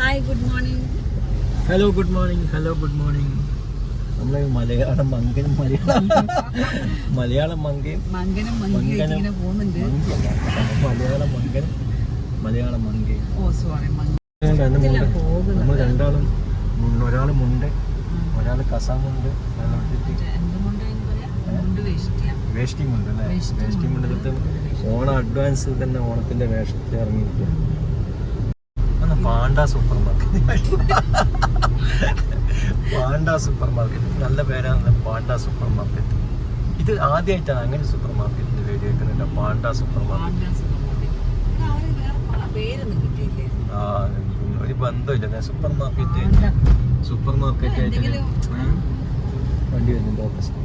Hi good morning hello good morning hello good morning നമ്മളെ മലയാളം മങ്കനും മലയാളം. മലയാളം മങ്കയും മങ്കനും പോകുന്നുണ്ട്. മലയാളം മങ്കനും മലയാളം മങ്കയും ഓ സോറി. നമ്മൾ രണ്ടാളും ഒരാൾ മുണ്ട് ഒരാൾ കസാമുണ്ട് വേഷ്ടി മുണ്ട് അല്ലേ? വേഷ്ടി മുണ്ട്. ഓണം അഡ്വാൻസ് തന്നെ ഓണത്തിന്റെ വേഷത്തിൽ ഇറങ്ങിയിരിക്കുക Panda supermarket Panda supermarket നല്ല പേരാണ് പാണ്ട സൂപ്പർ മാർക്കറ്റ് ഇത് ആദ്യമായിട്ടാണ് അങ്ങനെ സൂപ്പർ മാർക്കറ്റിന്റെ പേര് കേൾക്കുന്നുണ്ട്. പാണ്ട സൂപ്പർ മാർക്കറ്റ് ആ ഒരു ബന്ധമില്ല. സൂപ്പർ മാർക്കറ്റ് സൂപ്പർ മാർക്കറ്റ് ആയിട്ട്. വണ്ടി വരുന്നുണ്ട് ഓപ്പോസിറ്റ്.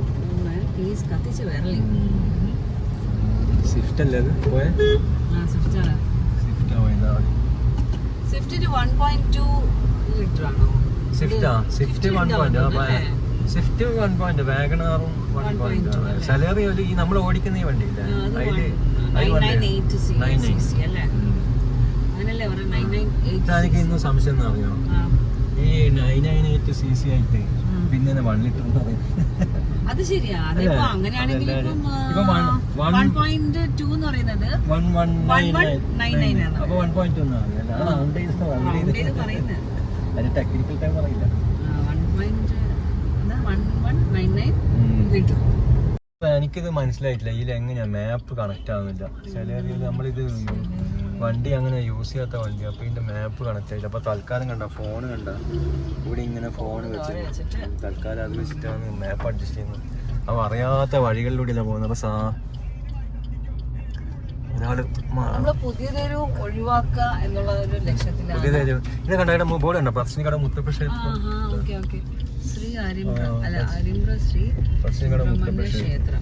സ്വിഫ്റ്റ് അല്ലേ അത്? പോയെ? സ്വിഫ്റ്റ് സ്വിഫ്റ്റിന് വൺ പോയിന്റ് ടു ലിറ്റർ ആണോ സ്വിഫ്റ്റാ Swift one point Swift one point വാഗണാറും one point Celerio ഒരു ഈ നമ്മൾ ഓടിക്കുന്ന ഈ വണ്ടി ഇല്ല അതിൽ എനിക്ക് ഇന്നും സംശയം എന്ന് അറിയോ? ഈ nine nine eight C C ആയിട്ട് പിന്നെ വൺ ലിറ്റർ എന്ന് പറയുന്നത്. അത് ശരിയാ. അതിപ്പോ അങ്ങനെയാണെങ്കിൽ വൺ പോയിന്റ് ടു എന്ന് പറയുന്നത് വൺ വൺ നയൻ നയൻ 1.99 ആണ്. അപ്പൊ വൺ പോയിന്റ് ഒന്ന് അറിയാം റൗണ്ട് ചെയ്ത് റൗണ്ട് round ചെയ്ത് ചെയ്ത് പറയുന്നത്. അതിന് ടെക്നിക്കൽ ടൈം പറയില്ല. എനിക്കിത് മനസ്സിലായിട്ടില്ല. ഇതിൽ എങ്ങനെയാ മാപ്പ് കണക്ട് ആവുന്നില്ല. ചില നമ്മളിത് വണ്ടി അങ്ങനെ യൂസ് ചെയ്യാത്ത വണ്ടി. അപ്പൊ ഇതിന്റെ മാപ്പ് കണക്ട് ആയില്ല. അപ്പൊ തൽക്കാലം കണ്ട ഫോൺ കണ്ട. ഇവിടെ ഇങ്ങനെ ഫോൺ വെച്ച് വെച്ചിട്ട് തൽക്കാലം അത് വെച്ചിട്ടാണ് മാപ്പ് അഡ്ജസ്റ്റ് ചെയ്യുന്നത് അപ്പൊ അറിയാത്ത വഴികളിലൂടെ പോകുന്നത്. അപ്പൊ സാ ഒരാൾ പുതിയതൊരു ഒഴിവാക്കുക എന്നുള്ള ഒരു ലക്ഷ്യത്തിലാണ്. പുതിയതൊരു ഇത് കണ്ട? മുത്തപ്പ ശ്രീ അല്ല ശ്രീ മുത്തപ്പ ക്ഷേത്രം.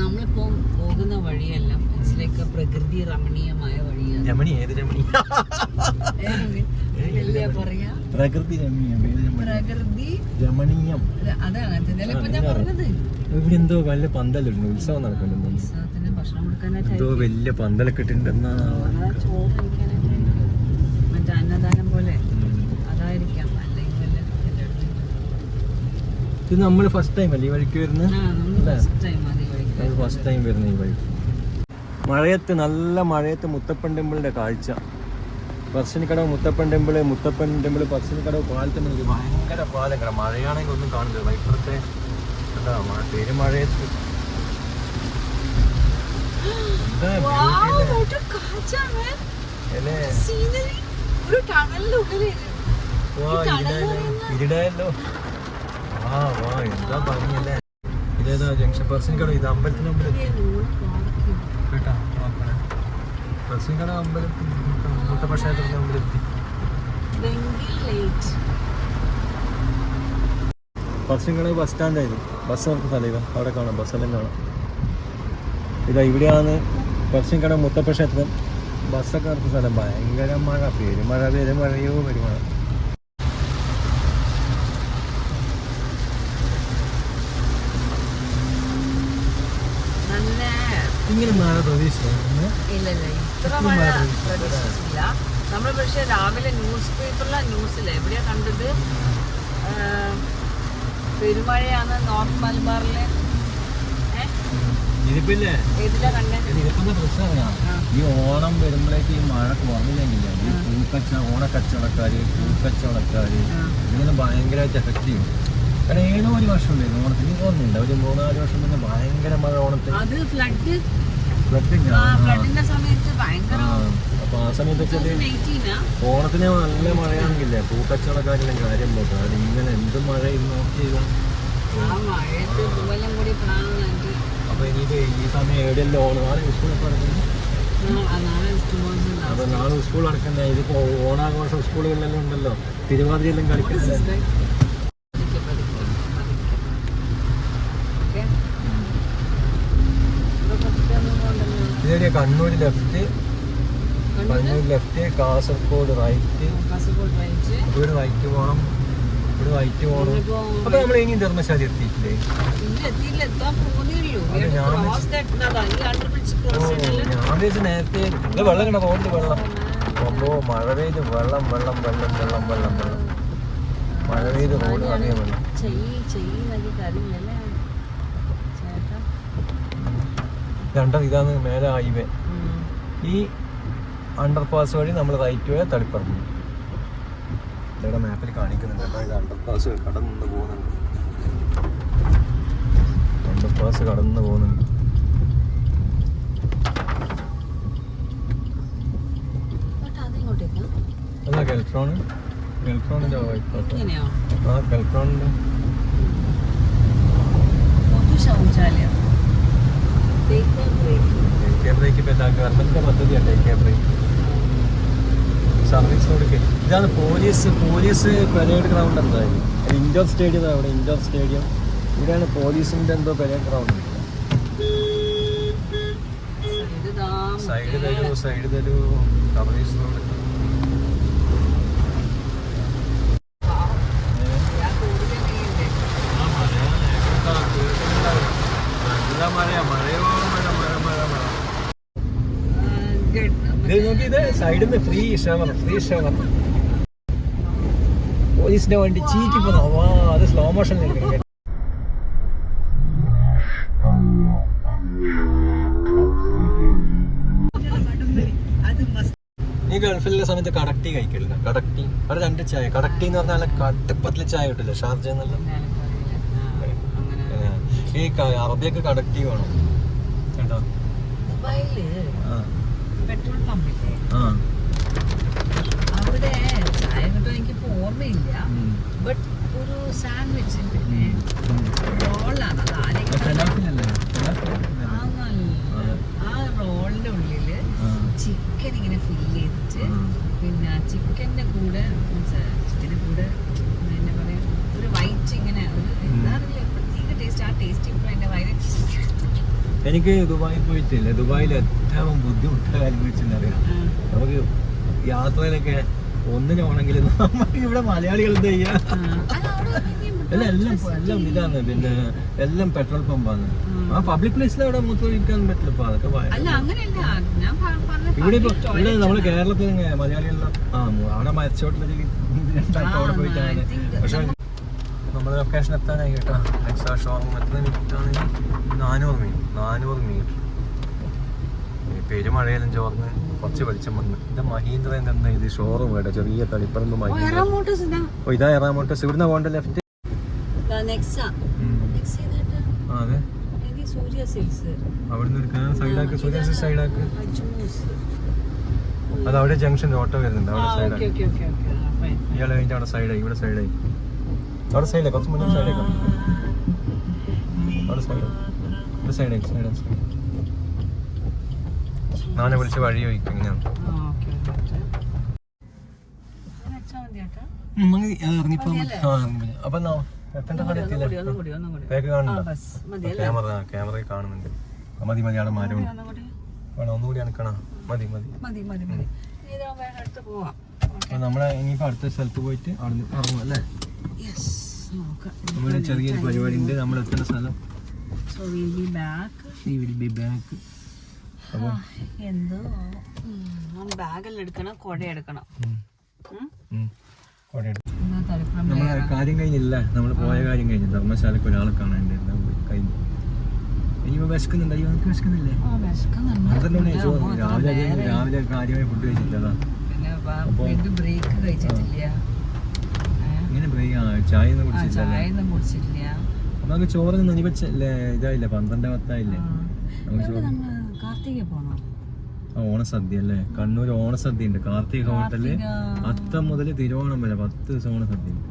നമ്മളിപ്പോ പോകുന്ന വഴിയെല്ലാം മനസ്സിലേക്ക് പ്രകൃതി രമണീയമായ വഴിയാണ്. രമണി ഏത് രമണി? എന്താ പറയാ? പ്രകൃതി രമണീയം ഏത് രമണി? പ്രകൃതി രമണീയം. അതാണ് അങ്ങനത്തെ ഇപ്പൊ ഞാൻ പറഞ്ഞത്. ഇവിടെ എന്തോ വലിയ പന്തലുണ്ട് ഉത്സവം നടക്കുന്നുണ്ട് ഉത്സവത്തിന് ഭക്ഷണം കൊടുക്കാനായിട്ട് എന്തോ വലിയ പന്തലൊക്കെ ഇട്ടിട്ടുണ്ടെന്നാ അതാ ചോറ് കഴിക്കാനായിട്ട് മറ്റേ അന്നദാനം പോലെ. അതായിരിക്കാം. അല്ലെങ്കിൽ ഇത് നമ്മൾ ഫസ്റ്റ് ടൈം അല്ലേ ഈ വഴിക്ക് വരുന്നത്? ഫസ്റ്റ് ടൈം അത്. കഴിക്കാം ഫസ്റ്റ് ടൈം വരുന്ന ഈ വഴി മഴയത്ത് നല്ല മഴയത്ത് മുത്തപ്പൻ ടെമ്പിളിന്റെ കാഴ്ച. പറശ്ശിനിക്കടവ് മുത്തപ്പൻ ടെമ്പിൾ മുത്തപ്പൻ ടെമ്പിൾ പറശ്ശിനിക്കടവ് പാലത്തിന് ഒരു ഭയങ്കര പാലം. കട മഴയാണെങ്കിൽ ഒന്നും കാണില്ല വൈപ്പുറത്തെ എന്താ പേര് മഴയത്ത്. ഇരുടായല്ലോ. ഇരുടായല്ലോ ആ വാ എന്താ ഭംഗിയല്ലേ? ഇതേതാ ജംഗ്ഷൻ പറശ്ശിനിക്കടവ് ഇത് അമ്പലത്തിന് മുമ്പിൽ കേട്ടാ ബസ് സ്റ്റാൻഡായിരുന്നു ബസ് നിർത്തുന്ന സ്ഥലം അവിടെ കാണാം ബസ്സെല്ലാം കാണാം. ഇതാ ഇവിടെയാണ് പറശ്ശിനിക്കടവ് മുത്തപ്പ ക്ഷേത്രം ബസ്സൊക്കെ നിർത്തുന്ന സ്ഥലം. ഭയങ്കര മഴ പേര് മഴയോ പെരുമഴ നല്ല ഇങ്ങനെ മഴ പ്രതീക്ഷിച്ചു ഇല്ല ഇല്ല ഇത്ര മഴ പ്രതീക്ഷിച്ചില്ല നമ്മൾ പക്ഷെ രാവിലെ ന്യൂസ് പേപ്പറിലെ ന്യൂസിൽ എവിടെയാ കണ്ടത്? പെരുമഴയാണ് നോർത്ത് മലബാറിലെ? ഇതിപ്പില്ലേ? ഇതിപ്പോ പ്രശ്നമാണ് ഈ ഓണം വരുമ്പോഴേക്ക് ഈ മഴ കുറഞ്ഞില്ലെങ്കിൽ ഈ പൂക്കച്ച ഓണക്കച്ചവടക്കാര് പൂക്കച്ചവടക്കാര്. ഇങ്ങനെ ഭയങ്കരമായിട്ട് എഫക്റ്റ് ചെയ്യും. കാരണം ഏതോ ഒരു വർഷം ഉണ്ടായിരുന്നു. ഓണത്തിന് ഒരു മൂന്നാൽ വർഷം മുന്നേ ഭയങ്കര മഴ ഓണത്തിന്. അത് ഫ്ലഡ്. ഫ്ലഡിന്റെ സമയത്ത് ഭയങ്കര അപ്പൊ ആ സമയത്ത് വെച്ചാൽ 2018 ആ? ഓണത്തിന് നല്ല മഴയാണെങ്കിലേ പൂക്കച്ചവടക്കാരിലും കാര്യം പോട്ടെ അത് ഇങ്ങനെ എന്ത് മഴ ഇന്ന് നോക്കി അപ്പൊ ഇനിയിപ്പോ ഈ സമയം എവിടെയല്ലോ ഓണം? ആണ് സ്കൂളൊക്കെ പറഞ്ഞത് അപ്പൊ നാളെ സ്കൂൾ നടക്കുന്ന. ഇതിപ്പോ ഓണാഘോഷം സ്കൂളുകളിലെല്ലാം ഉണ്ടല്ലോ. തിരുവാതിരയെല്ലാം കളിക്കുന്നത് ഇതൊരു Kannur left Kannur left Kasaragod right ഇവിടെ റൈറ്റ് പോകണം ഇവിടെ റൈറ്റ് പോകണം അപ്പൊ നമ്മൾ ഇനി ധർമ്മശാല എത്തിയിട്ടില്ലേ? ഞാൻ വിചാരിച്ചു നേരത്തെ ഇത് വെള്ളം കണ്ട റോഡിൽ വെള്ളം. അപ്പോ മഴ പെയ്ത് വെള്ളം വെള്ളം വെള്ളം വെള്ളം വെള്ളം വെള്ളം. മഴ പെയ്ത് റോഡ് അറിയാൻ വെള്ളം ചെയ്യ് ചെയ്യുന്നൊക്കെ കാര്യമില്ലല്ലേ ചേട്ടാ രണ്ടും ഇതാണ് മേലെ ഹൈവേ. ഈ അണ്ടർപാസ് വഴി നമ്മൾ റൈറ്റ് വേ തളിപ്പറമ്പ്. ഇവിടെ മാപ്പിൽ കാണിക്കുന്നുണ്ട് അണ്ടർപാസ് ഇത് അണ്ടർ പാസ് കടന്നു പോകുന്നുണ്ട്. അണ്ടർ പാസ് കടന്നു പോകുന്നുണ്ട്. അതാ കെൽട്രോൺ കെൽട്രോണിന്റെ ആ കെൽട്രോണിന്റെ ശൗചാലയം. ടേക്ക് കെ ബ്രേക്ക് ഇപ്പം എല്ലാ ഗവൺമെന്റിന്റെ പദ്ധതിയാണ് ടേക്ക് കെ ബ്രേക്ക് സർവീസ് കൊടുക്കുക ഇതാണ് പോലീസ് പോലീസ് പെരേഡ് ഗ്രൗണ്ട് എന്തായാലും ഇൻഡോർ സ്റ്റേഡിയം അവിടെ ഇൻഡോർ സ്റ്റേഡിയം ഇവിടെയാണ് പോലീസിന്റെ എന്തോ പെരേഡ് ഗ്രൗണ്ട് സൈഡ്. തരൂ സൈഡ് തരൂ. സർവീസ് റോഡ് ഞാൻ കൂടുതൽ നീങ്ങണ്ടേ? നല്ല മഴയാ മഴയോ മഴ മഴ മഴ മഴ ആ, good. ഇത് നോക്കി നിന്ന് ഫ്രീ ഷവർ ഫ്രീ ഷവർ പോലീസിന്റെ വണ്ടി ചീറ്റി പോന്നു. വാ അത് സ്ലോ മോഷൻ നീ ഗൾഫിലെ സമയത്ത് കടക്ടി കഴിക്കില്ല കടക്ടി അവിടെ രണ്ട് ചായ. കടക്ടി എന്ന് പറഞ്ഞാൽ കട്ടപ്പത്തിൽ ചായ കിട്ടില്ല? ഷാർജ അങ്ങനെ. ഈ അറബിയൊക്കെ കടക്ടി വേണം. കേട്ടോ പെട്രോൾ പമ്പില്ലേ? അവിടെ ചായ കിട്ടും എനിക്കിപ്പോ ഓർമ്മയില്ല. ബട്ട് ഒരു സാൻഡ്വിച്ച് പിന്നെ ഉം. റോളാണ് അത് അത് ആരെങ്കിലും ഫലാഫിലല്ലേ? ഫലാഫിലല്ലേ? ആന്നല്ല. ആ റോളിന്റെ ഉള്ളിൽ ചിക്കൻ ഇങ്ങനെ ഫില്ല് ചെയ്തിട്ട് പിന്നെ ചിക്കന്റെ കൂടെ ചിക്കന്റെ കൂടെ എന്താ പറയാ ഒരു വൈറ്റ് ഇങ്ങനെ ഒരു എന്താണെന്നില്ല പ്രത്യേക ടേസ്റ്റ് ആ ടേസ്റ്റ് ഇപ്പൊ എന്റെ വയറ് എനിക്ക് ദുബായിൽ പോയിട്ടില്ല. ദുബായിൽ ഏറ്റവും ബുദ്ധിമുട്ടായ അനുഭവിച്ചെന്നറിയാം. നമുക്ക് യാത്രയിലൊക്കെ ഒന്നിനാണെങ്കിൽ നമുക്ക് ഇവിടെ മലയാളികൾ എന്താ ചെയ്യാ. അല്ല, എല്ലാം എല്ലാം ഇതാണ്. പിന്നെ എല്ലാം പെട്രോൾ പമ്പാണ്. ആ. പബ്ലിക് പ്ലേസിൽ അവിടെ മൂത്തൊഴിക്കാൻ പറ്റില്ല ഇപ്പൊ. അതൊക്കെ ഇവിടെ ഇപ്പൊ ഇവിടെ നമ്മൾ. കേരളത്തിൽ ഇങ്ങനെ മലയാളികളെല്ലാം ആ അവിടെ മരച്ചോട്ടിലേക്ക് അവിടെ പോയിട്ടാണ്. പക്ഷെ നമ്മുടെ ലൊക്കേഷൻ എത്താനായി കേട്ടോ. നെക്സ്റ്റ് ഷോറൂം എത്തുന്നതിന് നാനൂറ് മീൻ നാനൂറ് മീറ്റർ. പെരുമഴയിലും ചോർന്ന് കുറച്ച് വെളിച്ചം വന്ന്. ഇത് മഹീന്ദ്രന്റെ എന്താ ഇത് ഷോറൂം കേട്ടോ ചെറിയ തളിപ്പറമ്പ് മഹീന്ദ്ര. ഓ ഇതാ എറാമോട്ടോസ് ഇവിടുന്ന് പോകണ്ട ലെഫ്റ്റ് അതെ. അവിടുന്ന് എടുക്കാൻ സൈഡാക്ക് സൈഡാക്ക്. അത് അവിടെ ജംഗ്ഷൻ ഓട്ടോ വരുന്നുണ്ട് അവിടെ. ഇയാൾ അവിടെ സൈഡായി ഇവിടെ സൈഡായി അവിടെ സൈഡിലേക്ക് കുറച്ച് മുന്നേ സൈഡേക്കാം അവിടെ സൈഡ് ഇവിടെ സൈഡായി സൈഡ് നാനെ വിളിച്ച് വഴി ചോദിക്കും ഇങ്ങനെയാണ് അപ്പൊ. മതി ക്യാമറയിൽ കാണുന്നുണ്ട്. ഒന്നുകൂടി. അനക്കണ മതി മതി. അപ്പൊ നമ്മളെ ഇനിയിപ്പോ അടുത്ത സ്ഥലത്ത് പോയിട്ട് അവിടെ നിന്ന് ഇറങ്ങും അല്ലേ. ഇവിടെ ചെറിയൊരു പരിപാടി ഉണ്ട് നമ്മൾ എത്തുന്ന സ്ഥലം? So we'll be back. എന്തോ? ബാഗെല്ലാം എടുക്കണം കുട എടുക്കണം. ഉം? എന്നാ തളിപ്പറമ്പ് നമ്മളെ കാര്യം കഴിഞ്ഞില്ല? നമ്മൾ പോയ കാര്യം കഴിഞ്ഞു. ധർമ്മശാലക്ക് ഒരാളെ കാണാനുണ്ടായിരുന്നു കഴിഞ്ഞു. ഇനിയിപ്പോ വിശക്കുന്നുണ്ട്? അയ്യോ എനിക്ക് വിശക്കുന്നില്ലേ? രാവിലെ രാവിലെ കാര്യമായി ഫുഡ് കഴിച്ചില്ലതാ ബ്രേക്ക് കഴിച്ചിട്ടില്ല. ഏ? ഇങ്ങനെ ബ്രേക്ക് ആ ചായ ഒന്നും കുടിച്ചില്ല നമുക്ക് ചോറ് ഇനിയിപ്പോ ഇതായില്ല? പന്ത്രണ്ട് പത്തായില്ലേ? നമുക്ക് ചോറ് കാർത്തിക പോണോ? ഓണസദ്യ അല്ലേ കണ്ണൂർ ഓണസദ്യ ഉണ്ട് കാർത്തിക. ഹോട്ടലിൽ. അത്തം മുതൽ തിരുവോണം വരെ പത്ത് ദിവസം ഓണസദ്യ ഉണ്ട്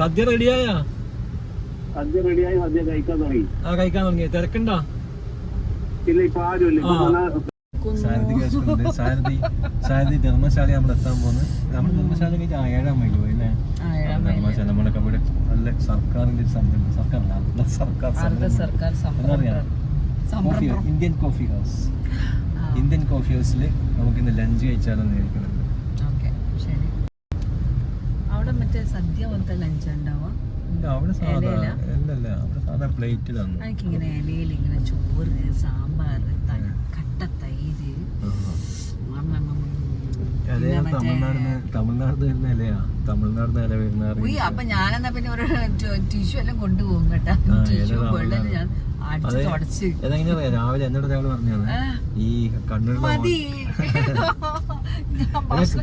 സദ്യ റെഡിയായ? സദ്യ റെഡിയായി സദ്യ കഴിക്കാൻ തുടങ്ങി. ആ കഴിക്കാൻ തുടങ്ങി. തിരക്കണ്ട? ഇല്ല ഇപ്പൊ ആരും ഇല്ല സാരഥി കേസുണ്ട്. സാരഥി സാരഥി ധർമ്മശാല നമ്മൾ എത്താൻ പോകുന്നത് നമ്മൾ ധർമ്മശാല കഴിഞ്ഞാൽ ആ ഏഴാം മൈൽ പോയി അല്ലേ. ധർമ്മശാല. നമ്മളൊക്കെ ഇവിടെ നല്ല സർക്കാരിന്റെ ഒരു സംരംഭം. സർക്കാർ. സർക്കാർ എന്താ പറയാ? Coffee Indian coffee house Indian coffee ഹൗസിൽ നമുക്ക് ഇന്ന് ലഞ്ച് കഴിച്ചാലെന്ന് വിചാരിക്കുന്നുണ്ട് ഓക്കേ, ശരി. അവിടെ മറ്റേ സദ്യ പോലത്തെ ലഞ്ച് ഉണ്ടാവാം ഇല്ല, അവിടെ സാധാ അല്ലല്ല അവിടെ സാധാ എനിക്കിങ്ങനെ ഇലയിൽ ഇങ്ങനെ ചോറ് സാമ്പാർ കട്ട തൈര്. തമിഴ്നാട് വരുന്ന ഇലയാ. തമിഴ്നാട് ഇല വരുന്ന അപ്പൊ ഞാനെന്നാ പിന്നെ ഒരു ടിഷ്യൂ എല്ലാം കൊണ്ടുപോകും കേട്ടാ. ടിഷ്യൂ വെള്ളം ഞാൻ രാവിലെ എന്നോട് ഒരാൾ പറഞ്ഞത് ഈ കണ്ണൂരിലെ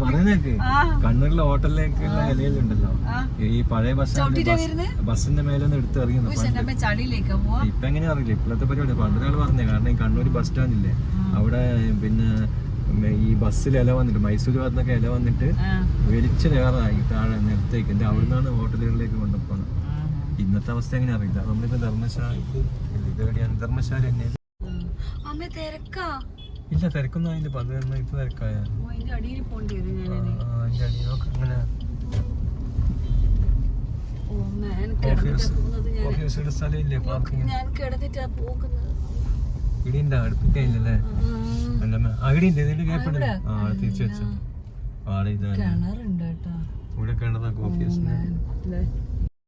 പറയുന്നേക്ക്. കണ്ണൂരിലെ ഹോട്ടലിലേക്കുള്ള ഇലയിലുണ്ടല്ലോ. ഈ പഴയ ബസ്? ബസ്സിന്റെ മേലെ നിന്ന് എടുത്ത് ചളിയിലേക്കാ ഇപ്പൊ എങ്ങനെയാ അറിയില്ല. ഇപ്പോഴത്തെ പരിപാടി. പണ്ടൊരാൾ പറഞ്ഞേ കാരണം ഈ കണ്ണൂർ ബസ് സ്റ്റാൻഡില്ലേ? അവിടെ പിന്നെ ഈ ബസ്സിൽ ഇല വന്നിട്ട് മൈസൂർ ഭാഗത്തുനിന്നൊക്കെ ഇല വന്നിട്ട് വലിച്ചു നേറായി താഴെ നിർത്തേക്ക് എന്റെ അവിടെ നിന്നാണ് ഹോട്ടലുകളിലേക്ക് കൊണ്ടുപോകണം ആ, ഇന്നത്തെ അവസ്ഥ എങ്ങനെ അറിയില്ല. നമ്മളിപ്പോ ധർമ്മശാല ഇതെവിടെയാണ്? ധർമ്മശാല ഇല്ല തിരക്കൊന്നും ആയില്ല. പത് വരുന്ന ഇപ്പൊ തിരക്കായ. അതിന്റെ അടിയിൽ പോണ്ടി വരും ആ, അതിന്റെ ഇതിന്റെ തിരിച്ചു വെച്ചു. ഇവിടെ കിണറാ കോഫി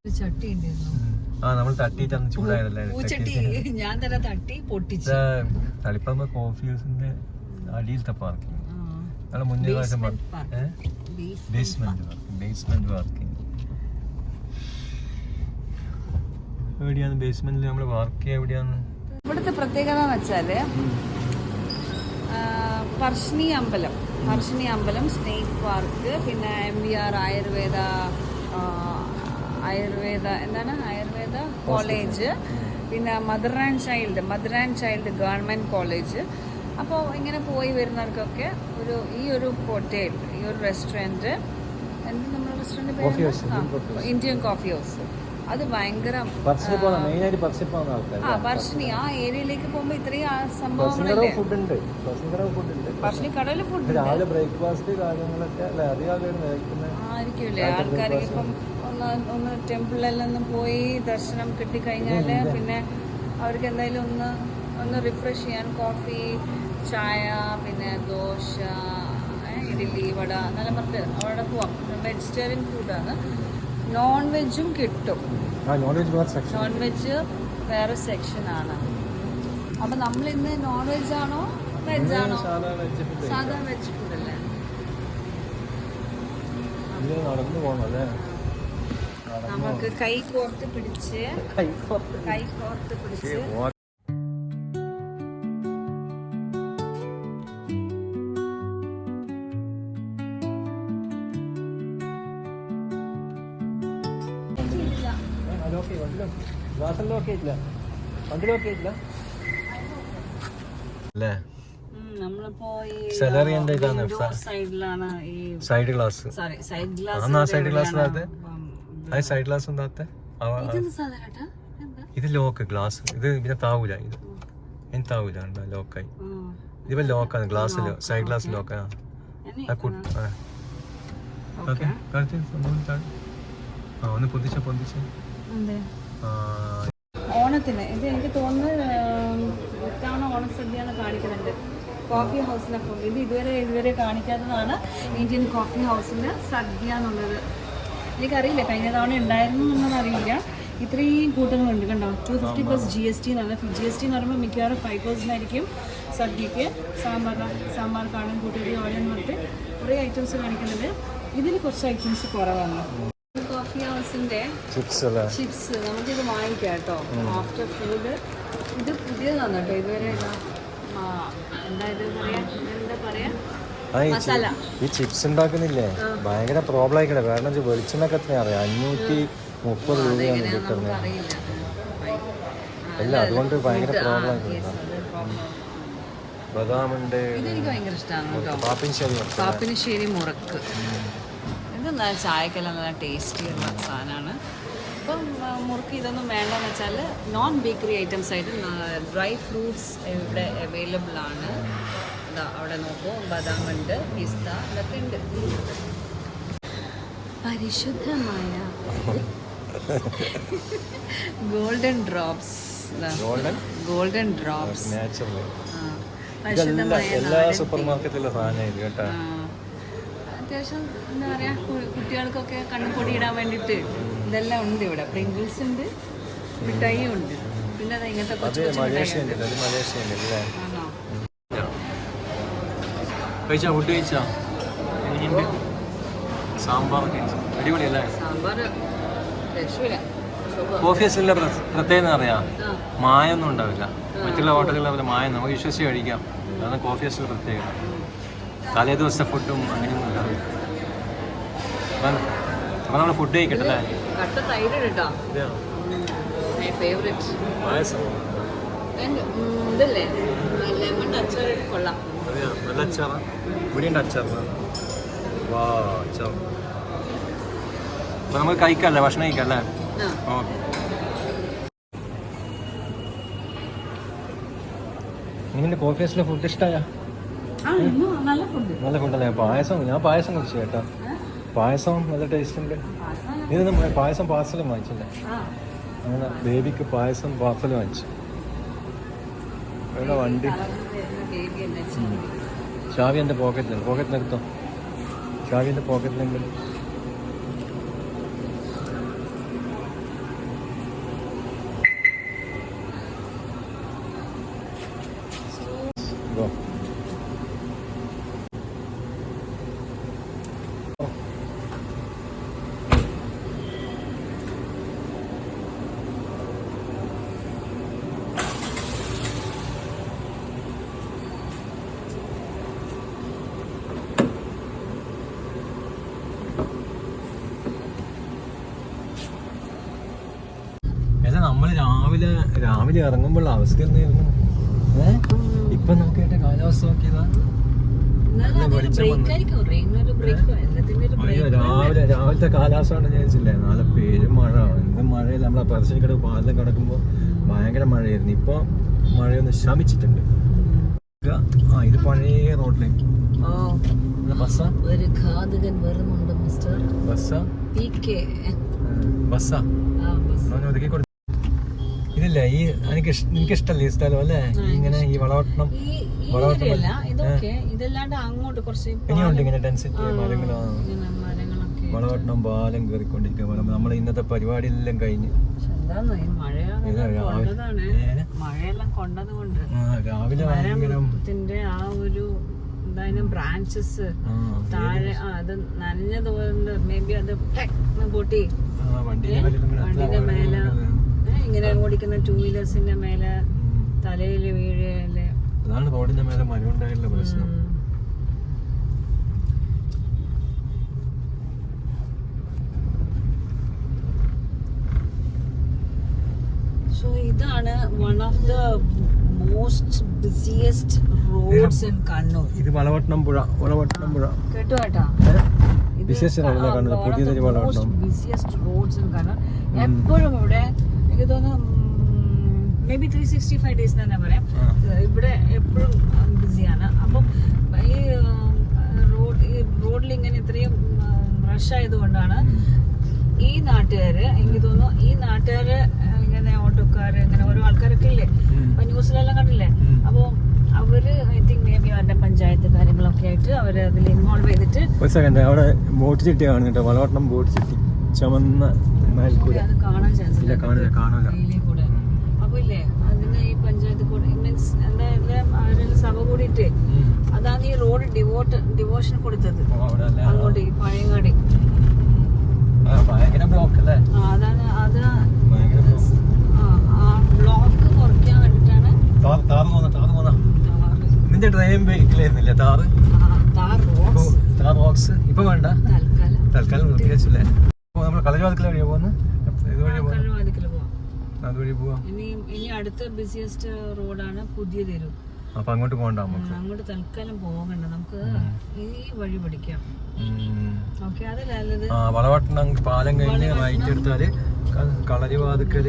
ചട്ടി ആ നമ്മൾ തട്ടിയിട്ട് അന്ന് ചൂടായതല്ലേ? പൂച്ചട്ടി ഞാൻ തന്നെ തട്ടി പൊട്ടിച്ചു. തളിപ്പറമ്പ് കോഫി ഹൗസിന്റെ അടിയിലത്തെ പാർക്കിംഗ്. നമ്മളെ മുന്നേ പ്രാവശ്യം Basement park. Basement basement parking എവിടെയാണ്? ബേസ്മെന്റിൽ നമ്മൾ വർക്ക് എവിടെയാണ്? ഇവിടുത്തെ പ്രത്യേകത എന്ന് വെച്ചാൽ പർശ്നി അമ്പലം. പർശ്നി അമ്പലം സ്നേക് പാർക്ക് പിന്നെ M V R Ayurveda Ayurveda എന്താണ്? ആയുർവേദ കോളേജ് പിന്നെ mother and child mother and child government college അപ്പോൾ ഇങ്ങനെ പോയി വരുന്നവർക്കൊക്കെ ഒരു ഈ ഒരു ഹോട്ടൽ ഈ ഒരു റെസ്റ്റോറന്റ് എന്ത് നമ്മുടെ റെസ്റ്റോറന്റ് ഇന്ത്യൻ കോഫി ഹൗസ് അത് ഭയങ്കര ആ പർശിനി ആ ഏരിയയിലേക്ക് പോകുമ്പോൾ ഇത്രയും ആ പറശ്ശിനി സംഭവങ്ങളല്ലേ ഫുഡ് രാവിലെ ബ്രേക്ക്ഫാസ്റ്റ് കാര്യങ്ങളൊക്കെ ആയിരിക്കും ആൾക്കാർക്ക് ഇപ്പം ഒന്ന് ഒന്ന് ടെമ്പിളിലെല്ലാം ഒന്ന് പോയി ദർശനം കിട്ടിക്കഴിഞ്ഞാൽ പിന്നെ അവർക്ക് എന്തായാലും ഒന്ന് ഒന്ന് റിഫ്രഷ് ചെയ്യാൻ കോഫി ചായ പിന്നെ ദോശ ഇഡ്ഡലി വട നല്ല പറഞ്ഞിട്ട് അവിടെ പോവാം. വെജിറ്റേറിയൻ ഫുഡാണ് നോൺ വെജും കിട്ടും. നോൺ വെജ് വേറെ സെക്ഷനാണ് അപ്പം നമ്മൾ ഇന്ന് നോൺ വെജ് ആണോ വെജ് ആണോ സാധാരണ വെജ് ഫുഡ് അല്ലേ? നടന്നു പോകണം അല്ലേ? നമുക്ക് കൈ കോർത്ത് പിടിച്ച് കൈ കോർത്ത് പിടിച്ച് സൈഡ് ഗ്ലാസ് സൈഡ് അന്ന് ആ സൈഡ് ഗ്ലാസ് എന്താത്ത ഇത് ലോക്ക് ഗ്ലാസ് ഇത് പിന്നെ താവൂല. ഇത് ഇനി താവൂല. ഉണ്ടോ ലോക്കായി. ഇതിപ്പോ ലോക്കാണ് ഗ്ലാസ് സൈഡ് ഗ്ലാസ് ലോക്കാ ഓക്കെ. ആ ഒന്ന് എന്തേ? ആ. ഓണത്തിന്. ഇത് എനിക്ക് തോന്നുന്നു ഇത്തവണ ഓണസദ്യയാണ് കാണിക്കുന്നുണ്ട് കോഫി ഹൗസിനൊപ്പം ഇത് ഇതുവരെ ഇതുവരെ കാണിക്കാത്തതാണ്. ഇന്ത്യൻ കോഫി ഹൗസിന്റെ സദ്യ എന്നുള്ളത്. എനിക്കറിയില്ല കഴിഞ്ഞ തവണ ഉണ്ടായിരുന്നു എന്നൊന്നും അറിയില്ല. ഇത്രയും കൂട്ടങ്ങളുണ്ട് കണ്ടോ? Two fifty plus G S T എന്ന് പറഞ്ഞാൽ ജി എസ് ടി എന്ന് പറയുമ്പോൾ മിക്കവാറും ഫൈവ് പെർസെന്റ് ആയിരിക്കും സദ്യക്ക് സാമ്പാർ സാമ്പാർ കാണും കൂട്ടുകറി ഓലൻ പറഞ്ഞിട്ട് കുറേ ഐറ്റംസ് കാണിക്കുന്നുണ്ട്. ഇതിൽ കുറച്ച് ഐറ്റംസ് കുറവാണ്. കോഫി ഹൗസിന്റെ ചിപ്സ് ചിപ്സ് നമുക്കിത് വാങ്ങിക്കാം കേട്ടോ. ആഫ്റ്റർ ഫുഡ് ഇത് പുതിയതാണ് കേട്ടോ? ഇതുവരെ ഇതാ, എന്താ ഇത് പറയാ? എന്താ പറയാ? ഈ ചിപ്സ് ഉണ്ടാക്കുന്നില്ലേ? ഭയങ്കര പ്രോബ്ലം ആയിക്കണേ. കാരണം വെളിച്ചെണ്ണൊക്കെ എത്രയാ അറിയാം? അഞ്ഞൂറ്റി മുപ്പത് രൂപയാണ് കിട്ടുന്നത് അല്ല അതുകൊണ്ട് ഭയങ്കര പ്രോബ്ലം problem. ബദാമുണ്ട് പാപ്പിനിശ്ശേരി മുറക്ക്. ഇത് നല്ല ചായക്കെല്ലാം നല്ല ടേസ്റ്റി ഉള്ള സാധനമാണ് അപ്പം മുറുക്ക് ഇതൊന്നും വേണ്ടെന്ന് വെച്ചാൽ നോൺ ബേക്കറി ഐറ്റംസ് ആയിട്ട് ഡ്രൈ ഫ്രൂട്ട്സ് ഇവിടെ അവൈലബിൾ ആണ്. ഇതാ അവിടെ നോക്കൂ. ബദാം ഉണ്ട് പിസ്ത ഇതൊക്കെ ഉണ്ട്. പരിശുദ്ധമായ golden drops. Golden? Golden drops. Natural എല്ലാ സൂപ്പർ മാർക്കറ്റിലുള്ള സാധനം ഇത് കേട്ടാ. അത്യാവശ്യം എന്താ പറയാ കുട്ടികൾക്കൊക്കെ കണ്ണുപൊടി ഇടാൻ വേണ്ടിയിട്ട് ഇതെല്ലാം ഉണ്ട് ഇവിടെ. പ്രിങ്കിൾസ് ഉണ്ട് മിഠായി ഉണ്ട്. പിന്നെ അത് ഇങ്ങനത്തെ കൊച്ചു കൊച്ചു മിഠായി കഴിച്ചാ? ഫുഡ് കഴിച്ചാ? അടിപൊളിയല്ലേ കോഫി ഹൗസിലെ പ്രത്യേകത ആ. മായൊന്നും ഉണ്ടാവില്ല. മറ്റുള്ള ഹോട്ടലുകളിലെ പോലെ മായം നമുക്ക് വിശ്വസിച്ച് കഴിക്കാം. അതാണ് കോഫി ഹൗസിലെ പ്രത്യേകത. തലേ ദിവസത്തെ ഫുഡും അങ്ങനെയൊന്നും ഉണ്ടാവില്ല. അപ്പം നമ്മൾ ഫുഡ് കഴിക്കട്ടെ അല്ലേ? കൊള്ളാം. നല്ല അച്ചാറാ? ഇവിടെയുണ്ട് അച്ചാറ് വാ അച്ചാർ. നമുക്ക് കഴിക്കാമല്ലേ ഭക്ഷണം കഴിക്കാമല്ലേ ആ. ഓക്കെ നിങ്ങളുടെ കോഫി ഹൗസിലെ ഫുഡ് ഇഷ്ടമായ നല്ല ഫുഡ് നല്ല ഫുഡല്ലേ പായസം ഞാൻ പായസം കുടിച്ചു കേട്ടോ. പായസം നല്ല ടേസ്റ്റ് ഉണ്ട്. ഇതൊന്നും പായസം പാർസലും വാങ്ങിച്ചില്ലേ? അങ്ങനെ ബേബിക്ക് പായസം പാർസൽ വാങ്ങിച്ചു. വേണ്ട. വണ്ടി ബേബി എന്റെ പോക്കറ്റിലുണ്ട് പോക്കറ്റിനെടുത്തോ ചാവി എന്റെ പോക്കറ്റിലുണ്ട് Go. അല്ല നമ്മൾ രാവിലെ ഇറങ്ങുമ്പോൾ അവസ്ഥ എന്തായിരുന്നു? ഇപ്പൊ നോക്കിയിട്ട് കാലാവസ്ഥ നോക്കിയതാ. രാവിലെ രാവിലത്തെ കാലാവസ്ഥ ഞാൻ ചോദിച്ചില്ലേ നല്ല പേരും മഴ. എന്ത് മഴയില്ല നമ്മളെ പറശ്ശിനിക്കടവ് പാലം കിടക്കുമ്പോൾ ഭയങ്കര മഴയായിരുന്നു. ഇപ്പൊ മഴയൊന്ന് ശമിച്ചിട്ടുണ്ട്. ആ ഇത് പഴയ റോഡിലേക്ക്. ബസ്സാ? ഒരു ഘാതകൻ വരുന്നുണ്ട് മിസ്റ്റർ ബസ്സാ? P K. ബസ്സാ? ഒതുക്കി കൊടുത്തു ഇതില്ല ഈ എനിക്ക് എനിക്കിഷ്ടല്ല എനിക്ക് ഇഷ്ടമല്ല ഈ സ്ഥലം അല്ലേ? ഇങ്ങനെ ഈ വളവട്ടണം ഈ ഈ വളവട്ടം ഏരിയല്ല അങ്ങോട്ട് കുറച്ച് ഇനിയുണ്ട് ഇങ്ങനെ ഡെൻസിറ്റി വളവട്ടണം പാലം കയറിക്കൊണ്ടിരിക്കുക. നമ്മൾ ഇന്നത്തെ കഴിഞ്ഞ്. എന്താന്ന് മഴയാണ് ഇത് രാവിലെ ഭയങ്കര ബ്രാഞ്ചസ് താഴെ അത് നനഞ്ഞതുകൊണ്ട് മേ ബി അത് പൊട്ടി. വണ്ടീന്റെ മേലെ ഇങ്ങനെ ഓടിക്കുന്ന ടൂ വീലേഴ്സിന്റെ മേലെ തലയിൽ വീഴല്ലേ അതാണ് റോഡിന്റെ മേലെ മരം പ്രശ്നം. സോ ഇതാണ് one of the most busiest roads in Kannur ഇത് വളവട്ടണം പുഴ വളവട്ടണം പുഴ. കേട്ടോ കേട്ടാ? വിശേഷ റോഡിലെ Kannur Valapattanam busiest roads in Kannur എപ്പോഴും ഇവിടെ എനിക്ക് തോന്നുന്നു maybe three sixty five days തന്നെ പറയാം. ഇവിടെ എപ്പോഴും ബിസിയാണ് അപ്പം ഈ റോഡ് ഈ റോഡിൽ ഇങ്ങനെ ഇത്രയും റഷ് ആയതുകൊണ്ടാണ് ഈ നാട്ടുകാര് എനിക്ക് തോന്നുന്നു ഈ നാട്ടുകാര് ഇങ്ങനെ ഓട്ടോക്കാർ ഇങ്ങനെ ഓരോ ആൾക്കാരൊക്കെ ഇല്ലേ. അപ്പൊ ന്യൂസിലെല്ലാം കണ്ടില്ലേ. അപ്പോൾ അവർ ഐ തിങ്ക് മേ ബി അവരുടെ പഞ്ചായത്ത് കാര്യങ്ങളൊക്കെ ആയിട്ട് അവർ അതിൽ ഇൻവോൾവ് ചെയ്തിട്ട് ഒരു സെക്കൻഡ് അവിടെ ബോട്ട് ചിട്ടി കാണുന്നുണ്ട്. വളവട്ടണം ബോട്ട് ചിട്ടി ചുമന്ന ഇല്ല. കാണില്ല കാണൂല ഡെയിലി കൂടെ. അപ്പൊ ഇല്ലേ അതിന് ഈ പഞ്ചായത്ത് മീൻസ് എന്താ എന്താ സഭ കൂടിയിട്ട് അതാണ് ഈ റോഡ് ഡിവോട്ട് ഡിവോഷൻ കൊടുത്തത്? അങ്ങോട്ട് ഈ പഴയങ്ങാടി. ഭയങ്കര ബ്ലോക്ക് അല്ലേ? അതാണ് അത് ബ്ലോക്ക് ആ, ആ ബ്ലോക്ക് കുറയ്ക്കാൻ വേണ്ടിട്ടാണ്. നിന്റെ ഡ്രൈവിംഗ് ബൈക്കിലായിരുന്നില്ലേ താറ് താർ ബോക്സ് ഇപ്പൊ വേണ്ട. തൽക്കാലം. തൽക്കാലം നിർത്തി വെച്ചില്ലേ? നമ്മൾ കളരിവാദത്തിലെ വഴിയാ പോകുന്നത് ഇതുവഴി അതുവഴി പോവാ. ഇനി ഇനി അടുത്ത ബിസിയസ്റ്റ് റോഡാണ് പുതിയ തെരു. അപ്പൊ അങ്ങോട്ട് പോകണ്ട നമുക്ക്. അങ്ങോട്ട് തൽക്കാലം പോകണ്ട. നമുക്ക് ഈ വഴി പഠിക്കാം. ഓക്കെ അതല്ലത് വളവട്ടണം പാലം കഴിഞ്ഞ് റൈറ്റ് എടുത്താൽ കളരിവാതുക്കൽ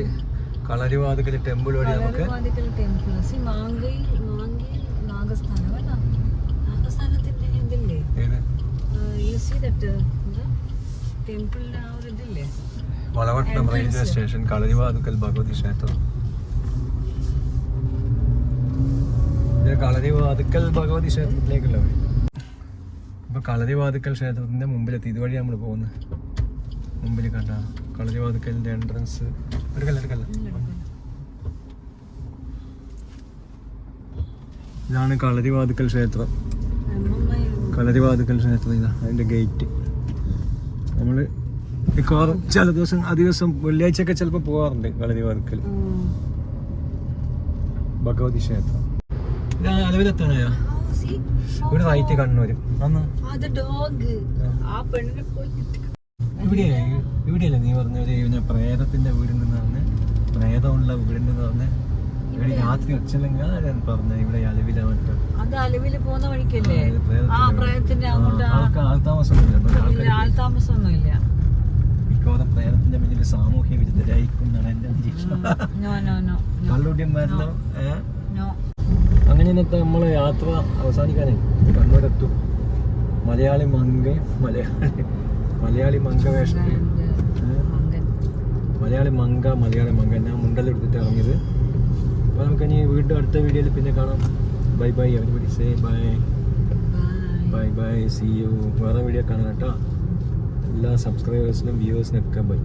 കളരിവാതുക്കൽ ടെമ്പിൾ വഴി നമുക്ക്. നാഗസ്ഥാനം നാഗസ്ഥാനത്തിന്റെ ഏത്? യു സി ദറ്റ് ടെമ്പിളിന്റെ ആ ഒരു ഇതില്ലേ? വളവട്ടണം റെയിൽവേ സ്റ്റേഷൻ കളരിവാതുക്കൽ ഭഗവതി ക്ഷേത്രം. കളരിവാതുക്കൽ ഭഗവതി ക്ഷേത്രത്തിലേക്കല്ലേ ഇപ്പൊ കളരിവാതുക്കൽ ക്ഷേത്രത്തിന്റെ മുമ്പിലെത്തി. ഇതുവഴി നമ്മൾ പോകുന്നത് മുമ്പിൽ കണ്ട. കളരിവാതുക്കലിന്റെ എൻട്രൻസ് ഒരു കല്ല ഒരു കല്ല ഇതാണ് കളരിവാതുക്കൽ ക്ഷേത്രം. കളരിവാതുക്കൽ ക്ഷേത്രം ഇതാ. അതിന്റെ ഗേറ്റ് നമ്മൾ മിക്കവാറും ചില ദിവസം ആ ദിവസം വെള്ളിയാഴ്ചയൊക്കെ ചിലപ്പോൾ പോകാറുണ്ട് കളരി വർക്കൽ ഭഗവതി ക്ഷേത്രം. ഇതാ അലവിലെത്താണോ ഇവിടെ റൈറ്റ് കണ്ണൂര് ഇവിടെ ഇവിടെയല്ലേ? നീ പറഞ്ഞ ഒരു പ്രേതത്തിന്റെ വീടുണ്ടെന്ന് പറഞ്ഞ് പ്രേതമുള്ള വീടുണ്ടെന്ന് പറഞ്ഞ് ഇവിടെ രാത്രി ഒച്ചല്ലെങ്കിൽ ഞാൻ പറഞ്ഞ ഇവിടെ അലവില മറ്റോ പോകുന്ന വഴിക്കല്ലേ? ആ, പ്രയത്തിന്റെ പ്രേതത്തിന്റെ അങ്ങോട്ട് ആൾതാമസമൊന്നും ഇല്ല മിക്കവാറും പ്രേതത്തിന്റെ മുന്നിൽ സാമൂഹ്യ വിരുദ്ധരായിരിക്കും എന്നാണ് എന്റെ നിരീക്ഷണം അങ്ങനെ ഇന്നത്തെ നമ്മളെ യാത്ര അവസാനിക്കാനേ. കണ്ണൂരത്തു. മലയാളി മങ്ക മലയാളി മലയാളി മങ്ക വേഷത്തിൽ. മലയാളി മങ്ക മലയാളി മങ്ക ഞാൻ മുണ്ടലെടുത്തിട്ട് ഇറങ്ങിയത്. അപ്പോൾ നമുക്ക് ഇനി വീണ്ടും അടുത്ത വീഡിയോയിൽ പിന്നെ കാണാം. Bye bye everybody say bye bye bye see you വേറെ വീഡിയോ കാണാം കേട്ടോ. എല്ലാ സബ്സ്ക്രൈബേഴ്സിനും വ്യൂവേഴ്സിനും ഒക്കെ ബൈ